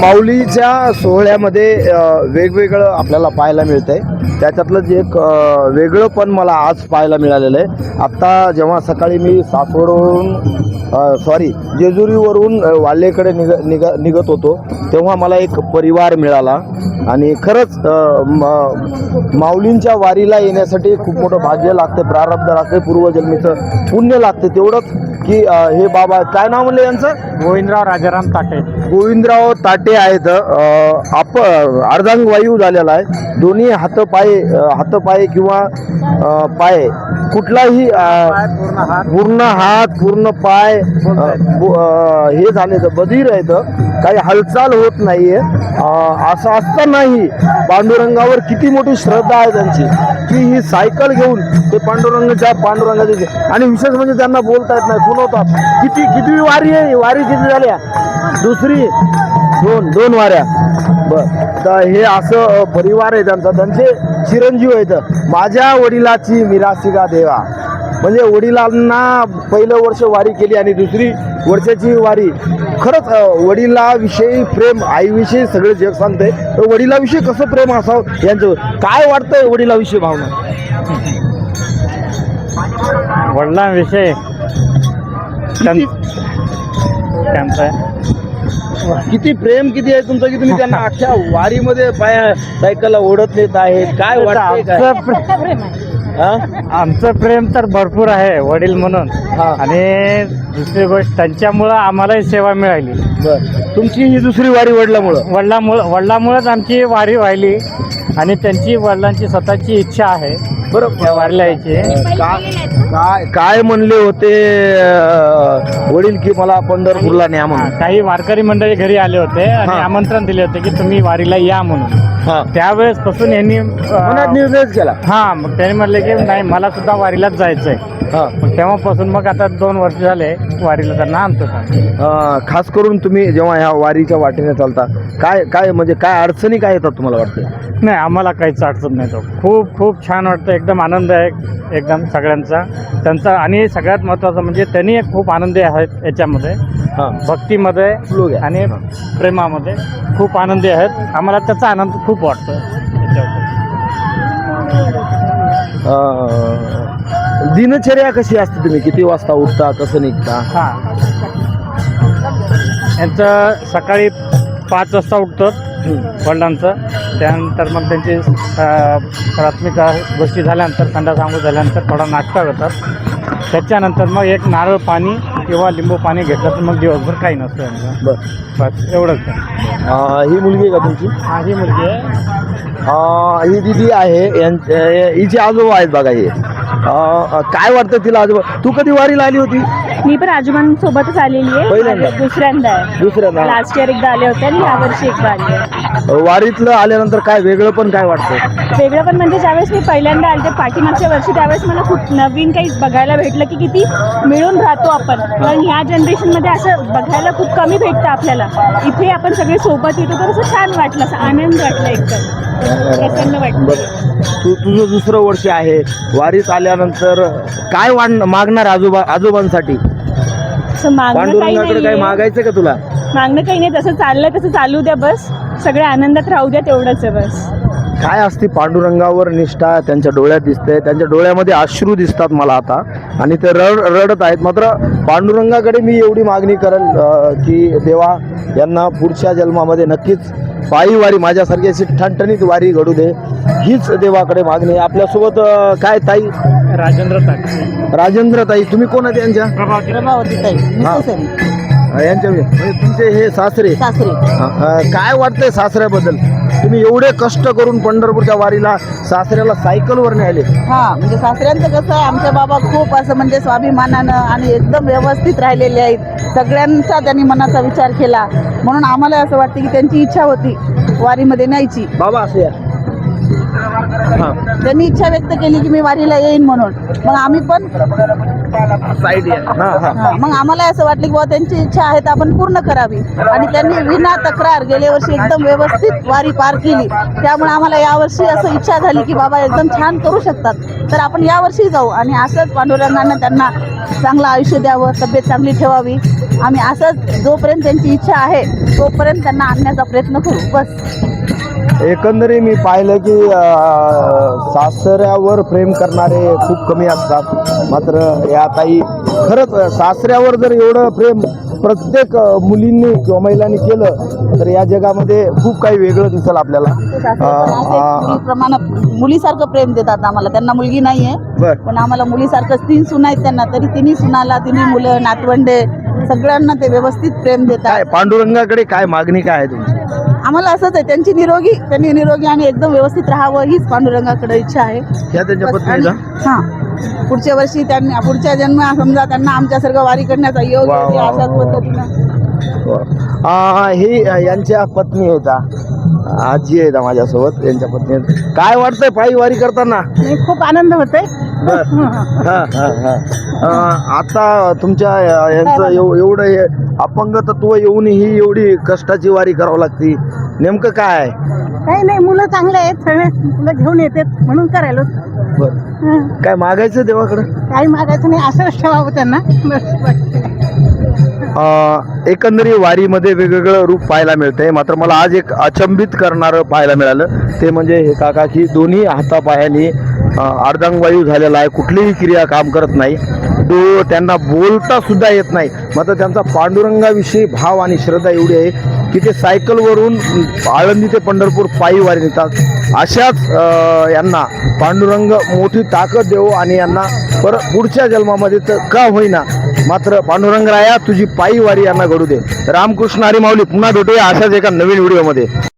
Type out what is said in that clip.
माऊलीच्या सोहळ्यामध्ये वेगवेगळं आपल्याला पाहायला मिळतंय. त्याच्यातलं जे एक वेगळं पण मला आज पाहायला मिळालेलं आहे. आत्ता जेव्हा सकाळी मी सासवडवरून सॉरी जेजुरीवरून वाल्लेकडे वाल्हेकडे निघ निघ निघत होतो तेव्हा मला एक परिवार मिळाला. आणि खरंच म- माऊलींच्या वारीला येण्यासाठी खूप मोठं भाग्य लागतं प्रारब्ध लागते पूर्वजन्मीचं पुण्य लागते तेवढंच की हे बाबा काय नाव म्हणलं यांचं? गोविंदराव राजाराम ताटे. गोविंदराव ताटे आहेत. आप अर्धांगवायू झालेला आहे. दोन्ही हातपाय हातपाय किंवा पाय कुठलाही पूर्ण हात पूर्ण पाय हे झाले तर बधीर आहेत काही हालचाल होत नाहीये. असं असतानाही पांडुरंगावर किती मोठी श्रद्धा आहे त्यांची की ही सायकल घेऊन ते पांडुरंगाच्या पांडुरंगाचे आणि विशेष म्हणजे त्यांना बोलता येत नाही. खुणवतात किती किती वारी आहे? वारी किती झाल्या? दुसरी दोन दोन वाऱ्या. बर. तर हे असं परिवार आहे त्यांचा. त्यांचे चिरंजीव आहेत. माझ्या वडिलाची मिरासिका देवा. म्हणजे वडिलांना पहिलं वर्ष वारी केली आणि दुसरी वर्षाची वारी. खरंच वडिलाविषयी प्रेम आईविषयी सगळे जग सांगते तर वडिलाविषयी कसं प्रेम असावं यांचं? काय वाटतंय वडिलाविषयी भावना? वडिलांविषयी? त्यां- त्यांचं किती प्रेम किती आहे तुमचं की तुम्ही त्यांना अख्ख्या वारीमध्ये पाय सायकलला ओढत नेत आहेत. काय वाटतंय काय? आमचं प्रे- हा? आमचं प्रेम तर भरपूर आहे वडील म्हणून. हा. आणि दुसरी गोष्ट त्यांच्यामुळं आम्हालाही सेवा मिळाली. बर. तुमची ही दुसरी वारी वडिलामुळं? वडिलामुळं वडिलामुळंच आमची वारी व्हायली. आणि त्यांची वडिलांची स्वतःची इच्छा आहे. बरं. त्या वारीला यायची काय काय काय म्हणले होते अं, वडील की मला पंढरपूरला न्या म्हणून? काही वारकरी मंडळी घरी आले होते आणि हा. आमंत्रण दिले होते की तुम्ही वारीला या म्हणून. हा. त्यावेळेस पासून यांनी मनात निर्णयच केला. हा मग त्यांनी म्हणले की नाही मला सुद्धा वारीलाच जायचंय. हा. मग तेव्हापासून मग आता दोन वर्ष झाले वारीला त्यांना आणतो आम्ही. अं, खास करून तुम्ही जेव्हा ह्या वारीच्या वाटेने चालता काय काय म्हणजे काय अडचणी काय येतात तुम्हाला वाटतं? नाही आम्हाला काहीच अडचण नाही तो खूप खूप छान वाटतं. एकदम आनंद आहे. एकदम सगळ्यांचा. त्यांचा आणि सगळ्यात महत्त्वाचं म्हणजे त्यांनी एक खूप आनंदी आहेत याच्यामध्ये. हा. भक्तीमध्ये लोक आहे. आणि प्रेमामध्ये खूप आनंदी आहेत. आम्हाला त्याचा आनंद खूप वाटतो याच्यावर अं, दिनचर्या कशी असते तुम्ही? किती वाजता उठता कसं निघता? हां. यांचं सकाळी पाच वाजता उठतं वडिलांचं त्यानंतर मग त्यांची अ, प्राथमिक गोष्टी झाल्यानंतर संडास आंघोळ झाल्यानंतर थोडा नाश्ता करतात. त्याच्यानंतर मग एक नारळ पाणी किंवा लिंबू पाणी घेतलं तर मग दिवसभर काही नसतं यांचं. बर. बस एवढंच आहे. अं, ही मुलगी आहे का तुमची? हा ही मुलगी आहे. अं, ही दिदी आहे. यां- अं, हिचे आजोबा आहेत बघा हे. अं, काय वाटतं तिला आजोबा? तू कधी वारीला आली होती? मी पण आजोबांसोबतच आलेली आहे. पहिल्यांदा? दुसऱ्यांदा आहे. दुसऱ्यांदा. लास्ट इयर एकदा आले होते आणि यावर्षी एकदा आली आहे. वारीतलं आल्यानंतर काय वेगळं पण काय वाटतं वेगळं पण म्हणजे ज्यावेळेस मी पहिल्यांदा आले पाठीमागच्या वर्षी त्यावेळेस मला खूप नवीन काही बघायला भेटलं की किती मिळून राहतो आपण. कारण ह्या जनरेशनमध्ये असं बघायला खूप कमी भेटतं आपल्याला. इथे आपण सगळे सोबत येतो तर असं छान वाटलं असं आनंद वाटला एकदम. प्रसन्न वाटलं. बरं. तू तुझं दुसरं वर्ष आहे. वारीत आल्यानंतर काय वाढ मागणार आजोबा आजोबांसाठी? असं मागणं काही पांडुरंगाकडे काय नाही मागायचं का तुला? मागणं काही नाही तसं चाललंय तसं चालू द्या बस. सगळे आनंदात राहू द्या तेवढंच आहे बस. काय असते पांडुरंगावर निष्ठा त्यांच्या डोळ्यात दिसते त्यांच्या डोळ्यामध्ये अश्रू दिसतात मला आता. आणि ते रड रडत आहेत. मात्र पांडुरंगाकडे मी एवढी मागणी करेल की देवा यांना पुढच्या जन्मामध्ये नक्कीच पायी वारी माझ्यासारखी अशी ठणठणीत वारी घडू दे. हीच देवाकडे मागणी आहे. आपल्यासोबत काय ताई? राजेंद्र ताटे राजेंद्र ताई. तुम्ही कोण आहेत यांच्या? प्रभावती. ताई. हा. यांच्या म्हणजे तुमचे हे सासरे. सासरे. अं, काय वाटतंय सासऱ्याबद्दल? तुम्ही एवढे कष्ट करून पंढरपूरच्या वारीला सासऱ्याला सायकलवर न्यायले. हा म्हणजे सासऱ्यांचं कसं आहे आमचे बाबा खूप असं म्हणजे स्वाभिमानानं आणि एकदम व्यवस्थित राहिलेले आहेत. सगळ्यांचा त्यांनी मनाचा विचार केला. म्हणून आम्हाला असं वाटतं की त्यांची इच्छा होती वारीमध्ये न्यायची. बाबा असं या. हा. त्यांनी इच्छा व्यक्त केली की मी वारीला येईन म्हणून. मग आम्ही पण साईड हा. मग आम्हाला असं वाटलं की बाबा त्यांची इच्छा आहे तर आपण पूर्ण करावी. आणि त्यांनी विना तक्रार गेल्या वर्षी एकदम व्यवस्थित वारी पार केली. त्यामुळे आम्हाला यावर्षी असं इच्छा झाली की बाबा एकदम छान करू शकतात. तर आपण यावर्षी जाऊ आणि असंच पांडुरंगांना त्यांना चांगलं आयुष्य द्यावं तब्येत चांगली ठेवावी. आम्ही असंच जोपर्यंत त्यांची इच्छा आहे तोपर्यंत त्यांना आणण्याचा प्रयत्न करू. बस. एकंदरीत मी पाहिलं की सासऱ्यावर प्रेम करणारे खूप कमी असतात. मात्र या ताई खरंच सासऱ्यावर जर एवढं प्रेम प्रत्येक मुलींनी किंवा महिलांनी केलं तर या जगामध्ये खूप काही वेगळं दिसेल आपल्याला. ते सासरे पण अं, असेच अं, मुलीप्रमाणे मुलीसारखं प्रेम देतात आम्हाला. त्यांना मुलगी नाही आहे पण आम्हाला मुलीसारखंच तीन सुना आहेत त्यांना. तरी तिन्ही सुनाला तिन्ही मुलं नातवंडे सगळ्यांना ते व्यवस्थित प्रेम देतात. पांडुरंगाकडे काय मागणी काय आहे तुमची? आम्हाला असंच आहे त्यांची निरोगी त्यांनी निरोगी आणि एकदम व्यवस्थित राहावं हीच पांडुरंगाकडे इच्छा आहे. त्यांच्या बस आणि- हा? पुढच्या वर्षी त्यांनी पुढच्या जन्म समजा त्यांना आमच्यासारखं वारी करण्याचा योग वा, येते वा, अशाच वा. पद्धतीनं. आ, हे अ, यांच्या पत्नी आहेत. आजी आहेत हा माझ्यासोबत यांच्या पत्नी आहेत. काय वाटतंय पायी वारी करताना? खूप आनंद होतोय. बर. हा, हा, हा. अ, आता तुमच्या अ, यांचं एव- एवढं हे अपंग तत्व येऊनही एवढी कष्टाची वारी करावं लागती. नेमकं काय? आहे काही नाही मुलं चांगले आहेत सगळे मुलं घेऊन येतात म्हणून करायला. बर. काय मागायचं देवाकडे? काही मागायचं नाही असंच ठेवावं त्यांना. एकंदरीत वारीमध्ये वेगवेगळं रूप पाहायला मिळतंय. मात्र मला आज एक अचंबित करणारं पाहायला मिळालं. ते म्हणजे हे काका की दोन्ही हातापायानी अर्धांगवायू झालेला आहे. कुठलीही क्रिया काम करत नाही. तो त्यांना बोलता सुद्धा येत नाही. मात्र त्यांचा पांडुरंगाविषयी भाव आणि श्रद्धा एवढी आहे की ते सायकलवरून आळंदी ते पंढरपूर पायी वारी नेतात. अशाच यांना पांडुरंग मोठी ताकद देऊ आणि यांना परत पुढच्या जन्मामध्ये तर का होईना. मात्र पांडुरंगराया तुझी पायी वारी यांना घडू दे. रामकृष्ण हरी माऊली पुन्हा भेटूया अशाच एका नवीन व्हिडिओमध्ये.